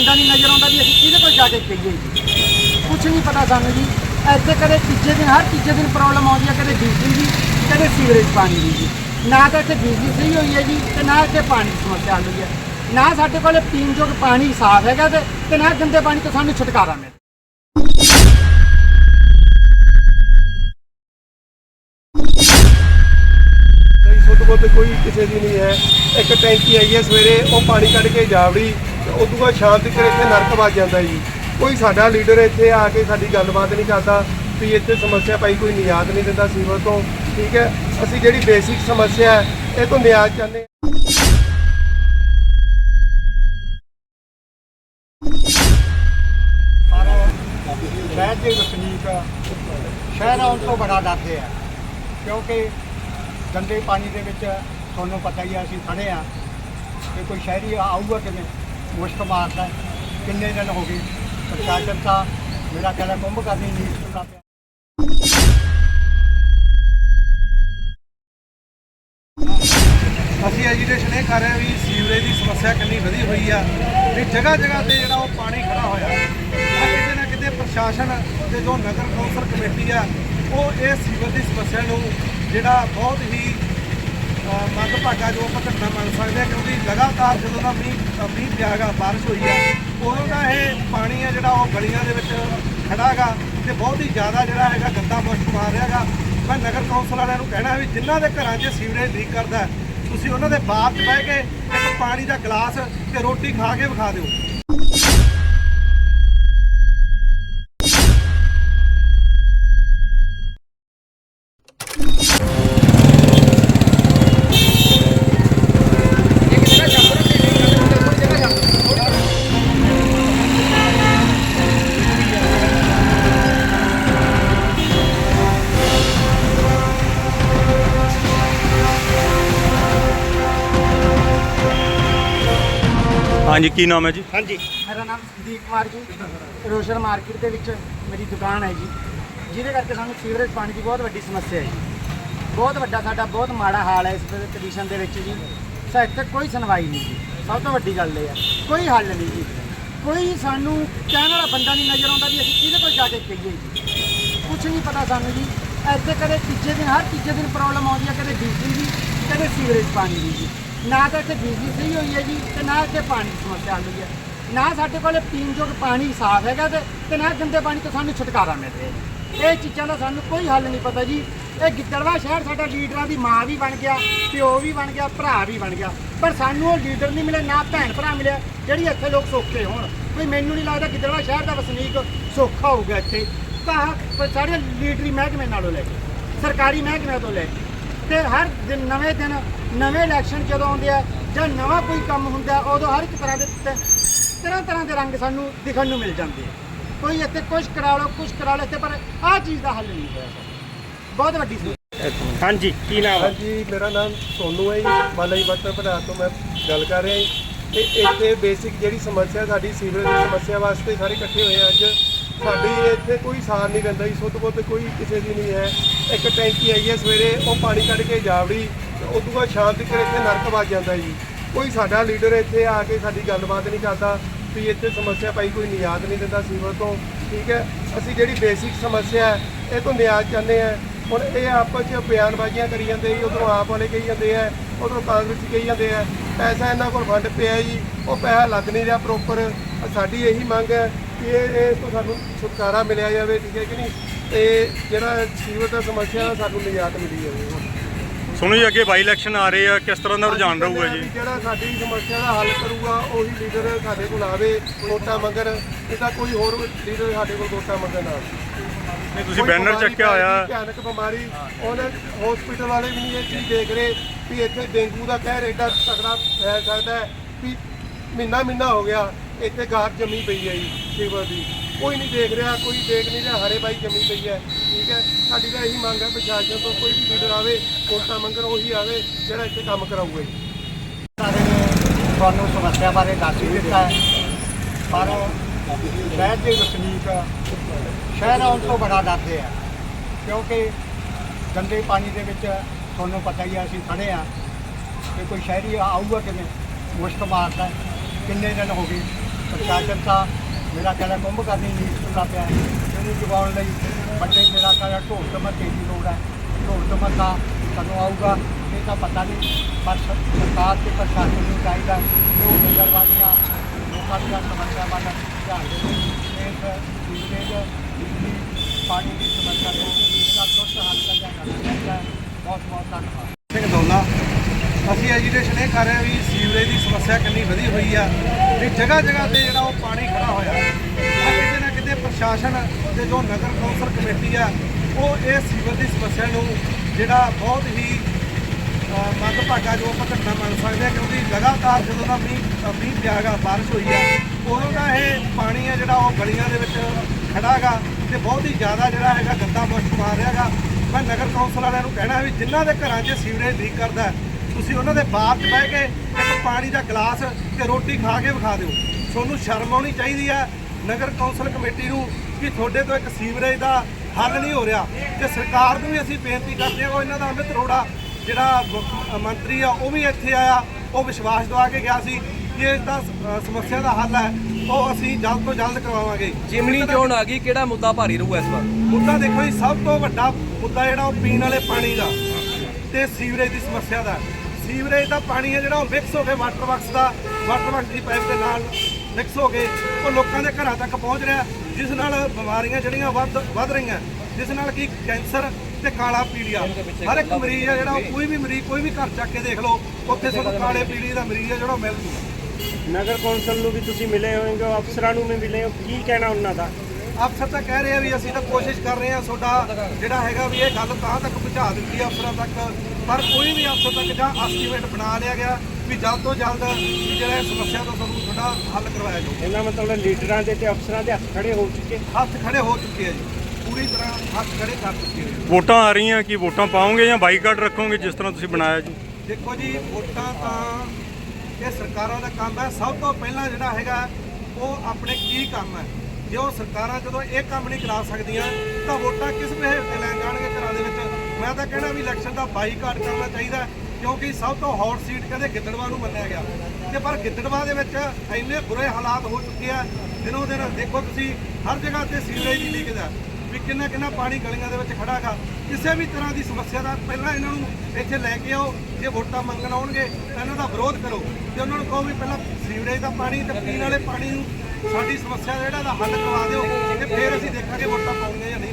ਬੰਦਾ ਨਹੀਂ ਨਜ਼ਰ ਆਉਂਦਾ ਵੀ ਅਸੀਂ ਕਿਹਦੇ ਕੋਲ ਜਾ ਕੇ ਕਹੀਏ ਜੀ। ਕੁਝ ਨਹੀਂ ਪਤਾ ਸਾਨੂੰ ਜੀ। ਇੱਥੇ ਕਦੇ ਤੀਜੇ ਦਿਨ, ਹਰ ਤੀਜੇ ਦਿਨ ਪ੍ਰੋਬਲਮ ਆਉਂਦੀ ਹੈ ਕਦੇ ਬਿਜਲੀ ਦੀ, ਕਦੇ ਸੀਵਰੇਜ ਪਾਣੀ ਦੀ ਜੀ। ਨਾ ਤਾਂ ਇੱਥੇ ਬਿਜਲੀ ਸਹੀ ਹੋਈ ਹੈ ਜੀ ਤੇ ਨਾ ਇੱਥੇ ਪਾਣੀ ਦੀ ਸਮੱਸਿਆ ਹੱਲ ਹੋਈ ਹੈ। ਨਾ ਸਾਡੇ ਕੋਲ ਪੀਣ ਪਾਣੀ ਸਾਫ਼ ਹੈਗਾ ਤੇ ਨਾ ਗੰਦੇ ਪਾਣੀ ਤੋਂ ਸਾਨੂੰ ਛੁਟਕਾਰਾ ਮਿਲੇ ਕੋਈ ਕਿਸੇ ਦੀ ਨਹੀਂ ਹੈ। ਇੱਕ ਟੈਂਕੀ ਆਈ ਹੈ ਸਵੇਰੇ, ਉਹ ਪਾਣੀ ਕੱਢ ਕੇ ਜਾਵੜੀ। ਤੇ ਉਦੋਂ ਬਾਅਦ ਸ਼ਾਮ ਤੱਕ ਇੱਥੇ ਨਰਕ ਵੱਜ ਜਾਂਦਾ ਜੀ। ਕੋਈ ਸਾਡਾ ਲੀਡਰ ਇੱਥੇ ਆ ਕੇ ਸਾਡੀ ਗੱਲਬਾਤ ਨਹੀਂ ਕਰਦਾ, ਵੀ ਇੱਥੇ ਸਮੱਸਿਆ ਪਾਈ ਕੋਈ ਨਿਆਦ ਨਹੀਂ ਦਿੰਦਾ ਸੀਵਰ ਤੋਂ, ਠੀਕ ਹੈ? ਅਸੀਂ ਜਿਹੜੀ ਬੇਸਿਕ ਸਮੱਸਿਆ ਹੈ, ਇਹ ਤੋਂ ਨਿਆਜ਼ ਚਾਹੁੰਦੇ ਪਰ ਸ਼ਹਿਰ ਦੇ ਵਸਨੀਕ ਸ਼ਹਿਰ ਆਉਣ ਤੋਂ ਬੜਾ ਡਰਦੇ ਆ ਕਿਉਂਕਿ ਗੰਦੇ ਪਾਣੀ ਦੇ ਵਿੱਚ ਤੁਹਾਨੂੰ ਪਤਾ ਹੀ ਆ, ਅਸੀਂ ਖੜੇ ਆ। ਕਿ ਕੋਈ ਸ਼ਹਿਰੀ ਆਊਗਾ ਕਿਵੇਂ? ਮੁਸ਼ਕ ਮਾਰਦਾ ਕਿੰਨੇ ਦਿਨ ਹੋ ਗਏ? ਪ੍ਰਸ਼ਾਸਨ ਤਾਂ ਮੇਰਾ ਕਹਿੰਦਾ ਕੁੰਭ ਕਰਨੀ ਨੀਤ ਸੁਣਦਾ ਪਿਆ ਅਸੀਂ ਐਜੀਟੇਸ਼ਨ ਇਹ ਕਰ ਰਹੇ ਹਾਂ ਵੀ ਸੀਵਰੇਜ ਦੀ ਸਮੱਸਿਆ ਕਿੰਨੀ ਵਧੀ ਹੋਈ ਆ। ਵੀ ਜਗ੍ਹਾ ਜਗ੍ਹਾ ਤੇ ਜਿਹੜਾ ਉਹ ਪਾਣੀ ਖੜਾ ਹੋਇਆ। ਆ ਕਿਤੇ ਨਾ ਕਿਤੇ ਪ੍ਰਸ਼ਾਸਨ ਤੇ ਜੋ ਨਗਰ ਕੌਂਸਲ ਕਮੇਟੀ ਆ, ਉਹ ਇਹ ਸੀਵਰ ਦੀ ਸਮੱਸਿਆ ਨੂੰ ਜਿਹੜਾ ਬਹੁਤ ਹੀ ਅਹ, ਮੰਦਭਾਗਾ ਜੋ ਆਪਾਂ ਘਟਨਾ ਮੰਨ ਸਕਦੇ ਆ ਕਿਉਂਕਿ ਲਗਾਤਾਰ ਜਦੋਂ ਦਾ ਮੀਂਹ ਮੀਂਹ ਪਿਆ ਹੈਗਾ ਬਾਰਿਸ਼ ਹੋਈ ਆ ਉਦੋਂ ਦਾ ਇਹ ਪਾਣੀ ਆ ਜਿਹੜਾ ਉਹ ਗਲੀਆਂ ਦੇ ਵਿੱਚ ਖੜਾ ਹੈਗਾ ਤੇ ਬਹੁਤ ਹੀ ਜ਼ਿਆਦਾ ਜਿਹੜਾ ਹੈਗਾ ਗੰਦਾ ਮੁਸ਼ਕ ਮਾਰ ਰਿਹਾ ਹੈਗਾ। ਮੈਂ ਨਗਰ ਕੌਂਸਲ ਵਾਲਿਆਂ ਨੂੰ ਕਹਿਣਾ ਵੀ ਜਿਨ੍ਹਾਂ ਦੇ ਘਰਾਂ 'ਚ ਸੀਵਰੇਜ ਲੀਕ ਕਰਦਾ ਤੁਸੀਂ ਉਹਨਾਂ ਦੇ ਬਾਹਰ 'ਚ ਬਹਿ ਕੇ ਇੱਕ ਪਾਣੀ ਦਾ ਗਲਾਸ ਤੇ ਰੋਟੀ ਖਾ ਕੇ ਵਿਖਾ ਦਿਓ। ਹਾਂਜੀ ਕੀ ਨਾਮ ਹੈ ਜੀ? ਹਾਂਜੀ। ਮੇਰਾ ਨਾਮ ਸੰਦੀਪ ਕੁਮਾਰ ਜੀ। ਰੋਸ਼ਨ ਮਾਰਕੀਟ ਦੇ ਵਿੱਚ ਮੇਰੀ ਦੁਕਾਨ ਹੈ ਜੀ। ਜਿਹਦੇ ਕਰਕੇ ਸਾਨੂੰ ਸੀਵਰੇਜ ਪਾਣੀ ਦੀ ਬਹੁਤ ਵੱਡੀ ਸਮੱਸਿਆ ਹੈ ਜੀ। ਬਹੁਤ ਵੱਡਾ ਸਾਡਾ ਬਹੁਤ ਮਾੜਾ ਹਾਲ ਹੈ ਇਸ ਕੰਡੀਸ਼ਨ ਦੇ ਵਿੱਚ ਜੀ। ਸਾ ਇੱਥੇ ਕੋਈ ਸੁਣਵਾਈ ਨਹੀਂ ਜੀ। ਸਭ ਤੋਂ ਵੱਡੀ ਗੱਲ ਇਹ ਹੈ। ਕੋਈ ਹੱਲ ਨਹੀਂ ਜੀ। ਕੋਈ ਸਾਨੂੰ ਕਹਿਣ ਵਾਲਾ ਬੰਦਾ ਨਹੀਂ ਨਜ਼ਰ ਆਉਂਦਾ ਵੀ ਅਸੀਂ ਕਿਹਦੇ ਕੋਲ ਜਾ ਕੇ ਕਹੀਏ ਜੀ। ਕੁਝ ਨਹੀਂ ਪਤਾ ਸਾਨੂੰ ਜੀ। ਇੱਥੇ ਕਦੇ ਤੀਜੇ ਦਿਨ ਹਰ ਤੀਜੇ ਦਿਨ ਪ੍ਰੋਬਲਮ ਆਉਂਦੀ ਹੈ। ਕਦੇ ਬਿਜਲੀ ਦੀ ਕਦੇ ਸੀਵਰੇਜ ਪਾਣੀ ਦੀ ਜੀ। ਨਾ ਤਾਂ ਇੱਥੇ ਬਿਜਲੀ ਸਹੀ ਹੋਈ ਹੈ ਜੀ ਤੇ ਨਾ ਇੱਥੇ ਪਾਣੀ ਦੀ ਸਮੱਸਿਆ ਆਉਂਦੀ ਹੈ। ਨਾ ਸਾਡੇ ਕੋਲ ਪੀਣ ਯੋਗ ਪਾਣੀ ਸਾਫ਼ ਹੈਗਾ ਤੇ ਤੇ ਨਾ ਗੰਦੇ ਪਾਣੀ ਤੋਂ ਸਾਨੂੰ ਛੁਟਕਾਰਾ ਮਿਲ ਰਿਹਾ ਜੀ। ਇਹ ਚੀਜ਼ਾਂ ਦਾ ਸਾਨੂੰ ਕੋਈ ਹੱਲ ਨਹੀਂ ਪਤਾ ਜੀ। ਇਹ ਗਿੱਦੜਵਾ ਸ਼ਹਿਰ ਸਾਡਾ ਲੀਡਰਾਂ ਦੀ ਮਾਂ ਵੀ ਬਣ ਗਿਆ, ਪਿਓ ਵੀ ਬਣ ਗਿਆ, ਭਰਾ ਵੀ ਬਣ ਗਿਆ। ਪਰ ਸਾਨੂੰ ਉਹ ਲੀਡਰ ਨਹੀਂ ਮਿਲੇ ਨਾ ਭੈਣ ਭਰਾ ਮਿਲਿਆ, ਜਿਹੜੀ ਇੱਥੇ ਲੋਕ ਸੌਖੇ ਹੋਣ। ਕੋਈ ਮੈਨੂੰ ਨਹੀਂ ਲੱਗਦਾ ਗਿੱਦੜਵਾ ਸ਼ਹਿਰ ਦਾ ਵਸਨੀਕ ਸੌਖਾ ਹੋਊਗਾ ਇੱਥੇ। ਤਾਂ ਸਾਰੀਆਂ ਲੀਡਰੀ ਮਹਿਕਮੇ ਨਾਲੋਂ ਲੈ ਕੇ, ਸਰਕਾਰੀ ਮਹਿਕਮਿਆਂ ਤੋਂ ਲੈ ਕੇ ਤੇ ਹਰ ਦਿਨ ਨਵੇਂ ਦਿਨ ਨਵੇਂ ਇਲੈਕਸ਼ਨ ਜਦੋਂ ਆਉਂਦੇ ਆ ਜਾਂ ਨਵਾਂ ਕੋਈ ਕੰਮ ਹੁੰਦਾ ਉਦੋਂ ਹਰ ਇੱਕ ਤਰ੍ਹਾਂ ਦੇ ਤ- ਤਰ੍ਹਾਂ ਤਰ੍ਹਾਂ ਦੇ ਰੰਗ ਸਾਨੂੰ ਦਿਖਣ ਨੂੰ ਮਿਲ ਜਾਂਦੇ ਆ। ਕੋਈ ਇੱਥੇ ਕੁਝ ਕਰਾ ਲਓ ਕੁਝ ਕਰਾ ਲਓ ਇੱਥੇ ਪਰ ਆਹ ਚੀਜ਼ ਦਾ ਹੱਲ ਨਹੀਂ ਹੋਇਆ। ਬਹੁਤ ਵੱਡੀ ਸਮੱਸਿਆ। ਹਾਂਜੀ ਕੀ ਨਾਮ ਹੈ ਹਾਂਜੀ ਮੇਰਾ ਨਾਮ ਸੋਨੂ ਹੈ ਜੀ ਮਾਲਾਈ ਬੱਟਰ ਪਟਾਰ ਤੋਂ ਮੈਂ ਗੱਲ ਕਰ ਰਿਹਾ ਜੀ। ਤੇ ਇੱਥੇ ਬੇਸਿਕ ਜਿਹੜੀ ਸਮੱਸਿਆ ਸਾਡੀ ਸੀਵਰੇਜ ਦੀ ਸਮੱਸਿਆ ਵਾਸਤੇ ਸਾਰੇ ਇਕੱਠੇ ਹੋਏ ਆ ਅੱਜ। ਸਾਡੀ ਇੱਥੇ ਕੋਈ ਸਾਰ ਨਹੀਂ ਰਹਿੰਦਾ ਜੀ, ਸੁੱਧ ਬੁੱਧ ਕੋਈ ਕਿਸੇ ਦੀ ਨਹੀਂ ਹੈ। ਇੱਕ ਟੈਂਕੀ ਆਈ ਹੈ ਸਵੇਰੇ, ਉਹ ਪਾਣੀ ਕੱਢ ਕੇ ਜਾਵੜੀ, ਤੇ ਉਦੋਂ ਬਾਅਦ ਸ਼ਾਮ ਤੱਕ ਇੱਥੇ ਨਰਕ ਵੱਜ ਜਾਂਦਾ ਜੀ। ਕੋਈ ਸਾਡਾ ਲੀਡਰ ਇੱਥੇ ਆ ਕੇ ਸਾਡੀ ਗੱਲਬਾਤ ਨਹੀਂ ਕਰਦਾ, ਵੀ ਇੱਥੇ ਸਮੱਸਿਆ ਪਾਈ, ਕੋਈ ਨਿਆਦ ਨਹੀਂ ਦਿੰਦਾ ਸੀਵਰ ਤੋਂ, ਠੀਕ ਹੈ? ਅਸੀਂ ਜਿਹੜੀ ਬੇਸਿਕ ਸਮੱਸਿਆ ਹੈ, ਇਹ ਤੋਂ ਨਿਆਜ਼ ਚਾਹੁੰਦੇ ਆ ਹੁਣ ਇਹ ਆਪਸ ਵਿੱਚ ਬਿਆਨਬਾਜ਼ੀਆਂ ਕਰੀ ਜਾਂਦੇ ਜੀ, ਉਧਰੋਂ ਆਪ ਵਾਲੇ ਕਹੀ ਜਾਂਦੇ ਆ, ਉਧਰੋਂ ਕਾਂਗਰਸੀ ਕਹੀ ਜਾਂਦੇ ਆ, ਪੈਸਾ ਇਹਨਾਂ ਕੋਲ ਫੰਡ ਪਿਆ ਜੀ, ਉਹ ਪੈਸਾ ਲੱਗ ਨਹੀਂ ਰਿਹਾ ਪ੍ਰੋਪਰ ਸਾਡੀ ਇਹੀ ਮੰਗ ਹੈ ਕਿ ਇਹ ਇਹ ਤੋਂ ਸਾਨੂੰ ਛੁਟਕਾਰਾ ਮਿਲਿਆ ਜਾਵੇ ਠੀਕ ਹੈ ਕਿ ਨਹੀਂ? ਤੇ ਜਿਹੜਾ ਸੀਵਰ ਦਾ ਸਮੱਸਿਆ ਸਾਨੂੰ ਨਿਜਾਤ ਮਿਲੀ ਜਾਵੇ। ਸੁਣੋ ਜੀ ਅੱਗੇ ਬਾਈ ਇਲੈਕਸ਼ਨ ਆ ਰਹੇ ਆ ਕਿਸ ਤਰ੍ਹਾਂ ਦਾ ਰੁਝਾਨ ਰਹੂਗਾ ਜੀ? ਜਿਹੜਾ ਸਾਡੀ ਸਮੱਸਿਆ ਦਾ ਹੱਲ ਕਰੂਗਾ ਉਹੀ ਲੀਡਰ ਸਾਡੇ ਕੋਲ ਆਵੇ ਵੋਟਾਂ ਮੰਗਣ। ਇਹ ਤਾਂ ਕੋਈ ਹੋਰ ਲੀਡਰ ਸਾਡੇ ਕੋਲ ਵੋਟਾਂ ਮੰਗਣ ਨਾ ਨਹੀਂ ਤੁਸੀਂ ਬੈਨਰ ਚੱਕਿਆ ਹੋਇਆ। ਭਿਆਨਕ ਬਿਮਾਰੀ ਉਹਨੇ ਹਸਪੀਟਲ ਵਾਲੇ ਵੀ ਨਹੀਂ ਇਹ ਚੀਜ਼ ਦੇਖ ਰਹੇ ਵੀ ਇੱਥੇ ਡੇਂਗੂ ਦਾ ਕਹਿਰ ਐਡਾ ਤਕੜਾ ਫੈਲ ਸਕਦਾ ਹੈ ਵੀ ਮਹੀਨਾ ਮਹੀਨਾ ਹੋ ਗਿਆ। ਇੱਥੇ ਗਾਰ ਜੰਮੀ ਪਈ ਹੈ ਜੀ ਸੀਵਰ ਦੀ। ਕੋਈ ਨਹੀਂ ਦੇਖ ਰਿਹਾ, ਕੋਈ ਦੇਖ ਨਹੀਂ ਰਿਹਾ, ਹਰੇ ਬਾਈ ਜੰਮੀ ਪਈ ਹੈ। ਠੀਕ ਹੈ, ਸਾਡੀ ਤਾਂ ਇਹੀ ਮੰਗ ਹੈ, ਪ੍ਰਸ਼ਾਸਨ ਤੋਂ ਕੋਈ ਵੀ ਲੀਡਰ ਆਵੇ, ਵੋਟਾਂ ਮੰਗਣ, ਉਹੀ ਆਵੇ, ਜਿਹੜਾ ਇੱਥੇ ਕੰਮ ਕਰਾਊਗਾ ਜੀ। ਸਾਰੇ ਨੇ ਤੁਹਾਨੂੰ ਸਮੱਸਿਆ ਬਾਰੇ ਦੱਸ ਹੀ ਦਿੱਤਾ ਹੈ। ਪਰ ਸ਼ਹਿਰ ਦੇ ਵਸਨੀਕ ਸ਼ਹਿਰ ਆਉਣ ਤੋਂ ਬੜਾ ਡਰਦੇ ਆ। ਕਿਉਂਕਿ ਗੰਦੇ ਪਾਣੀ ਦੇ ਵਿੱਚ ਤੁਹਾਨੂੰ ਪਤਾ ਹੀ ਆ, ਅਸੀਂ ਖੜੇ ਆ। ਕਿ ਕੋਈ ਸ਼ਹਿਰੀ ਆਊਗਾ ਕਿਵੇਂ? ਮੁਸ਼ਕ ਮਾਰਦਾ ਕਿੰਨੇ ਦਿਨ ਹੋ ਗਏ? ਪ੍ਰਸ਼ਾਸਨ ਦਾ ਮੇਰਾ ਕਹਿੰਦਾ ਕੁੰਭ ਕਰਨੀ ਨੀਤ ਹੁੰਦਾ ਪਿਆ ਇਹਨੂੰ ਜਗਾਉਣ ਲਈ ਵੱਡੇ ਮੇਰਾ ਕਹਿੰਦਾ ਢੋਲ ਧਮਕੇ ਦੀ ਲੋੜ ਹੈ। ਢੋਲ ਧਮਕਾ ਕਦੋਂ ਆਊਗਾ, ਇਹ ਤਾਂ ਪਤਾ ਨਹੀਂ। ਪਰ ਸਰਕਾਰ ਤੇ ਪ੍ਰਸ਼ਾਸਨ ਨੂੰ ਚਾਹੀਦਾ ਕਿ ਉਹ ਨਜ਼ਰਵਾਦੀਆਂ, ਲੋਕਾਂ ਦੀਆਂ ਸਮੱਸਿਆ ਵੱਲ ਧਿਆਨ ਦੇਵੇ। ਇਸ ਸੀਵਰੇਜ, ਬਿਜਲੀ, ਪਾਣੀ ਦੀ ਸਮੱਸਿਆ ਨੂੰ ਇਹਦਾ ਤੁਰੰਤ ਹੱਲ ਕਰਨਾ ਚਾਹੀਦਾ ਹੈ। ਬਹੁਤ ਬਹੁਤ ਧੰਨਵਾਦ। ਸਿੰਘ ਦੌਲਾ ਅਸੀਂ ਐਜੀਟੇਸ਼ਨ ਇਹ ਕਰ ਰਹੇ ਹਾਂ ਵੀ ਸੀਵਰੇਜ ਦੀ ਸਮੱਸਿਆ ਕਿੰਨੀ ਵਧੀ ਹੋਈ ਆ। ਵੀ ਜਗ੍ਹਾ ਜਗ੍ਹਾ ਤੇ ਜਿਹੜਾ ਉਹ ਪਾਣੀ ਖੜਾ ਹੋਇਆ। ਆ ਕਿਤੇ ਨਾ ਕਿਤੇ ਪ੍ਰਸ਼ਾਸਨ ਤੇ ਜੋ ਨਗਰ ਕੌਂਸਲ ਕਮੇਟੀ ਆ, ਉਹ ਇਹ ਸੀਵਰ ਦੀ ਸਮੱਸਿਆ ਨੂੰ ਜਿਹੜਾ ਬਹੁਤ ਹੀ ਮੰਦਭਾਗਾ ਜੋ ਆਪਾਂ ਘਟਨਾ ਮੰਨ ਸਕਦੇ ਆ ਕਿਉਂਕਿ ਲਗਾਤਾਰ ਜਦੋਂ ਦਾ ਮੀਂਹ ਮੀਂਹ ਪਿਆਗਾ ਬਾਰਿਸ਼ ਹੋਈ ਆ, ਉਦੋਂ ਦਾ ਇਹ ਪਾਣੀ ਆ ਜਿਹੜਾ ਉਹ ਗਲੀਆਂ ਦੇ ਵਿੱਚ ਖੜਾਗਾ ਤੇ ਬਹੁਤ ਹੀ ਜ਼ਿਆਦਾ ਜਿਹੜਾ ਹੈਗਾ, ਗੰਦਾ ਮੁਸ਼ਕ ਮਾਰ ਰਿਹਾਗਾ ਮੈਂ ਨਗਰ ਕੌਂਸਲ ਵਾਲਿਆਂ ਨੂੰ ਕਹਿਣਾ ਵੀ ਜਿਨ੍ਹਾਂ ਦੇ ਘਰਾਂ 'ਚ ਸੀਵਰੇਜ ਲੀਕ ਕਰਦਾ ਤੁਸੀਂ ਉਹਨਾਂ ਦੇ ਬਾਹਰ 'ਚ ਬਹਿ ਕੇ ਇੱਕ ਪਾਣੀ ਦਾ ਗਲਾਸ ਤੇ ਰੋਟੀ ਖਾ ਕੇ ਵਿਖਾ ਦਿਓ। ਤੁਹਾਨੂੰ ਸ਼ਰਮ ਆਉਣੀ ਚਾਹੀਦੀ ਹੈ ਨਗਰ ਕੌਂਸਲ ਕਮੇਟੀ ਨੂੰ ਕਿ ਤੁਹਾਡੇ ਤੋਂ ਇੱਕ ਸੀਵਰੇਜ ਦਾ ਹੱਲ ਨਹੀਂ ਹੋ ਰਿਹਾ। ਤੇ ਸਰਕਾਰ ਨੂੰ ਵੀ ਅਸੀਂ ਬੇਨਤੀ ਕਰਦੇ ਹਾਂ ਉਹ ਇਹਨਾਂ ਦਾ ਅਮਿਤ ਅਰੋੜਾ ਜਿਹੜਾ ਮੰਤਰੀ ਆ ਉਹ ਵੀ ਇੱਥੇ ਆਇਆ। ਉਹ ਵਿਸ਼ਵਾਸ ਦਵਾ ਕੇ ਗਿਆ ਸੀ ਕਿ ਇਸ ਦਾ ਸਮੱਸਿਆ ਦਾ ਹੱਲ ਹੈ। ਉਹ ਅਸੀਂ ਜਲਦ ਤੋਂ ਜਲਦ ਕਰਵਾਵਾਂਗੇ। ਜਿਮਣੀ ਚੋਣ ਆ ਗਈ ਕਿਹੜਾ ਮੁੱਦਾ ਭਾਰੀ ਰਹੂ ਇਸ ਵਾਰ? ਮੁੱਦਾ ਦੇਖੋ ਜੀ ਸਭ ਤੋਂ ਵੱਡਾ ਮੁੱਦਾ ਜਿਹੜਾ ਉਹ ਪੀਣ ਵਾਲੇ ਪਾਣੀ ਦਾ ਤੇ ਸੀਵਰੇਜ ਦੀ ਸਮੱਸਿਆ ਦਾ। ਸੀਵਰੇਜ ਦਾ ਪਾਣੀ ਹੈ ਜਿਹੜਾ ਉਹ ਮਿਕਸ ਹੋ ਕੇ ਵਾਟਰ ਵਰਕਸ ਦਾ ਵਾਟਰ ਵਰਕਸ ਦੀ ਪਾਈਪ ਦੇ ਨਾਲ ਮਿਕਸ ਹੋ ਕੇ ਉਹ ਲੋਕਾਂ ਦੇ ਘਰਾਂ ਤੱਕ ਪਹੁੰਚ ਰਿਹਾ ਜਿਸ ਨਾਲ ਬਿਮਾਰੀਆਂ ਜਿਹੜੀਆਂ ਵੱਧ ਵੱਧ ਰਹੀਆਂ। ਜਿਸ ਨਾਲ ਕਿ ਕੈਂਸਰ ਤੇ ਕਾਲਾ ਪੀਲੀਆ। ਹਰ ਇੱਕ ਮਰੀਜ਼ ਹੈ ਜਿਹੜਾ ਕੋਈ ਵੀ ਮਰੀਜ਼ ਕੋਈ ਵੀ ਘਰ ਚੱਕ ਕੇ ਦੇਖ ਲਓ ਉੱਥੇ ਤੁਹਾਨੂੰ ਕਾਲੇ ਪੀਲੀ ਦਾ ਮਰੀਜ਼ ਹੈ ਜਿਹੜਾ ਉਹ ਮਿਲ ਜੂਗਾ ਨਗਰ ਕੌਂਸਲ ਨੂੰ ਵੀ ਤੁਸੀਂ ਮਿਲੇ ਹੋਵੋਗੇ ਅਫਸਰਾਂ ਨੂੰ ਵੀ ਮਿਲੇ ਹੋ। ਕੀ ਕਹਿਣਾ ਉਹਨਾਂ ਦਾ? ਅਫਸਰ ਤਾਂ ਕਹਿ ਰਹੇ ਆ ਵੀ ਅਸੀਂ ਤਾਂ ਕੋਸ਼ਿਸ਼ ਕਰ ਰਹੇ ਆ ਤੁਹਾਡਾ ਜਿਹੜਾ ਹੈਗਾ ਵੀ ਇਹ ਗੱਲ ਤਾਂ ਤੱਕ ਪਹੁੰਚਾ ਦਿੱਤੀ ਆ ਅਫਸਰਾਂ ਤੱਕ ਪਰ ਕੋਈ ਵੀ ਅਫਸਰ ਤੱਕ ਜਾਂ ਐਸਟੀਮੇਟ ਬਣਾ ਲਿਆ ਗਿਆ ਵੀ ਜਲਦ ਤੋਂ ਜਲਦ ਜਿਹੜਾ ਇਹ ਸਮੱਸਿਆ ਤੋਂ ਤੁਹਾਨੂੰ ਤੁਹਾਡਾ ਹੱਲ ਕਰਵਾਇਆ ਜਾਊ। ਇਹਨਾਂ ਮਤਲਬ ਲੀਡਰਾਂ ਦੇ ਤੇ ਅਫਸਰਾਂ ਦੇ ਹੱਥ ਖੜੇ ਹੋ ਚੁੱਕੇ? ਹੱਥ ਖੜੇ ਹੋ ਚੁੱਕੇ ਆ ਜੀ। ਪੂਰੀ ਤਰ੍ਹਾਂ ਹੱਥ ਖੜੇ ਕਰ ਚੁੱਕੇ ਆ ਵੋਟਾਂ ਆ ਰਹੀਆਂ ਕੀ ਵੋਟਾਂ ਪਾਓਗੇ ਜਾਂ ਬਾਈਕਾਟ ਰੱਖੋਗੇ ਜਿਸ ਤਰ੍ਹਾਂ ਤੁਸੀਂ ਬਣਾਇਆ ਜੀ? ਦੇਖੋ ਜੀ ਵੋਟਾਂ ਤਾਂ ਇਹ ਸਰਕਾਰਾਂ ਦਾ ਕੰਮ ਹੈ। ਸਭ ਤੋਂ ਪਹਿਲਾਂ ਜਿਹੜਾ ਹੈਗਾ ਉਹ ਆਪਣੇ ਕੀ ਕੰਮ ਹੈ? ਜੇ ਉਹ ਸਰਕਾਰਾਂ ਜਦੋਂ ਇਹ ਕੰਮ ਨਹੀਂ ਕਰਾ ਸਕਦੀਆਂ ਤਾਂ ਵੋਟਾਂ ਕਿਸ ਤੇ ਲੈਣ ਜਾਣਗੇ ਘਰਾਂ ਦੇ ਵਿੱਚ? ਮੈਂ ਤਾਂ ਕਹਿਣਾ ਵੀ ਇਲੈਕਸ਼ਨ ਦਾ ਬਾਈਕਾਟ ਕਰਨਾ ਚਾਹੀਦਾ ਕਿਉਂਕਿ ਸਭ ਤੋਂ ਹੌਟ ਸੀਟ ਕਹਿੰਦੇ ਗਿੱਦੜਵਾ ਨੂੰ ਮੰਨਿਆ ਗਿਆ। ਤੇ ਪਰ ਗਿੱਦੜਵਾ ਦੇ ਵਿੱਚ ਇੰਨੇ ਬੁਰੇ ਹਾਲਾਤ ਹੋ ਚੁੱਕੇ ਆ, ਦਿਨੋਂ ਦਿਨ ਦੇਖੋ ਤੁਸੀਂ, ਹਰ ਜਗ੍ਹਾ ਤੇ ਸੀਵਰੇਜ ਦੀ ਲੀਕ ਦਾ ਵੀ ਕਿੰਨਾ ਕਿੰਨਾ ਪਾਣੀ ਗਲੀਆਂ ਦੇ ਵਿੱਚ ਖੜਾ ਗਾ। ਕਿਸੇ ਵੀ ਤਰ੍ਹਾਂ ਦੀ ਸਮੱਸਿਆ ਦਾ ਪਹਿਲਾਂ ਇਹਨਾਂ ਨੂੰ ਇੱਥੇ ਲੈ ਕੇ ਆਓ, ਜੇ ਵੋਟਾਂ ਮੰਗਣ ਆਉਣਗੇ ਤਾਂ ਇਹਨਾਂ ਦਾ ਵਿਰੋਧ ਕਰੋ। ਤੇ ਉਹਨਾਂ ਨੂੰ ਕਹੋ ਵੀ ਪਹਿਲਾਂ ਸੀਵਰੇਜ ਦਾ ਪਾਣੀ ਤੇ ਪੀਣ ਵਾਲੇ ਪਾਣੀ ਨੂੰ ਸਾਡੀ ਸਮੱਸਿਆ ਜਿਹੜਾ ਦਾ ਹੱਲ ਕਰਵਾ ਦਿਓ, ਤੇ ਫਿਰ ਅਸੀਂ ਦੇਖਾਂਗੇ ਵੋਟਾਂ ਪਾਉਣੀਆਂ ਜਾਂ ਨਹੀਂ।